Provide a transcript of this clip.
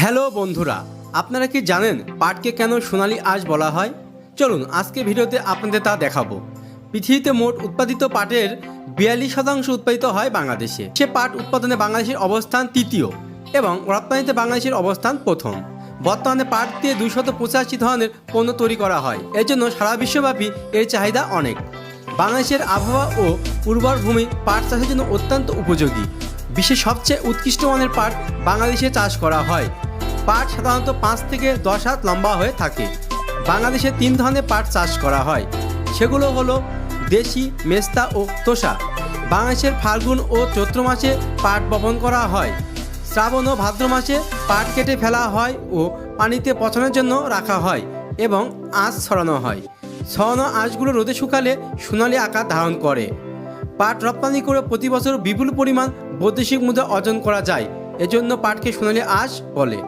Hello বন্ধুরা, আপনারা কি জানেন পাটকে কেন সোনালি আঁশ বলা হয়? চলুন আজকে ভিডিওতে আপনাদের তা দেখাবো। পৃথিবীতে মোট উৎপাদিত পাটের বিয়াল্লিশ শতাংশ উৎপাদিত হয় বাংলাদেশে। সে পাট উৎপাদনে বাংলাদেশের অবস্থান তৃতীয় এবং রপ্তানিতে বাংলাদেশের অবস্থান প্রথম। বর্তমানে পাট দিয়ে দুশত পঁচাশি ধরনের পণ্য তৈরি করা হয়। এর জন্য সারা বিশ্বব্যাপী এর চাহিদা অনেক। বাংলাদেশের আবহাওয়া ও উর্বর ভূমি পাট চাষের জন্য অত্যন্ত উপযোগী। বিশ্বের সবচেয়ে উৎকৃষ্ট মানের পাট বাংলাদেশে চাষ করা হয়। পাট সাধারণত পাঁচ থেকে দশ হাত লম্বা হয়ে থাকে। বাংলাদেশে তিন ধরনের পাট চাষ করা হয়। সেগুলো হলো দেশি, মেস্তা ও তোষা। বাংলাদেশের ফাল্গুন ও চৈত্র মাসে পাট বপন করা হয়। শ্রাবণ ও ভাদ্র মাসে পাট কেটে ফেলা হয় ও পানিতে পচানোর জন্য রাখা হয় এবং আঁশ ছড়ানো হয়। ছড়ানো আঁশগুলো রোদে শুকালে সোনালি আকার ধারণ করে। পাট রপ্তানি করে প্রতি বছর বিপুল পরিমাণ বৈদেশিক মুদ্রা অর্জন করা যায়। এজন্য পাটকে সোনালি আঁশ বলে।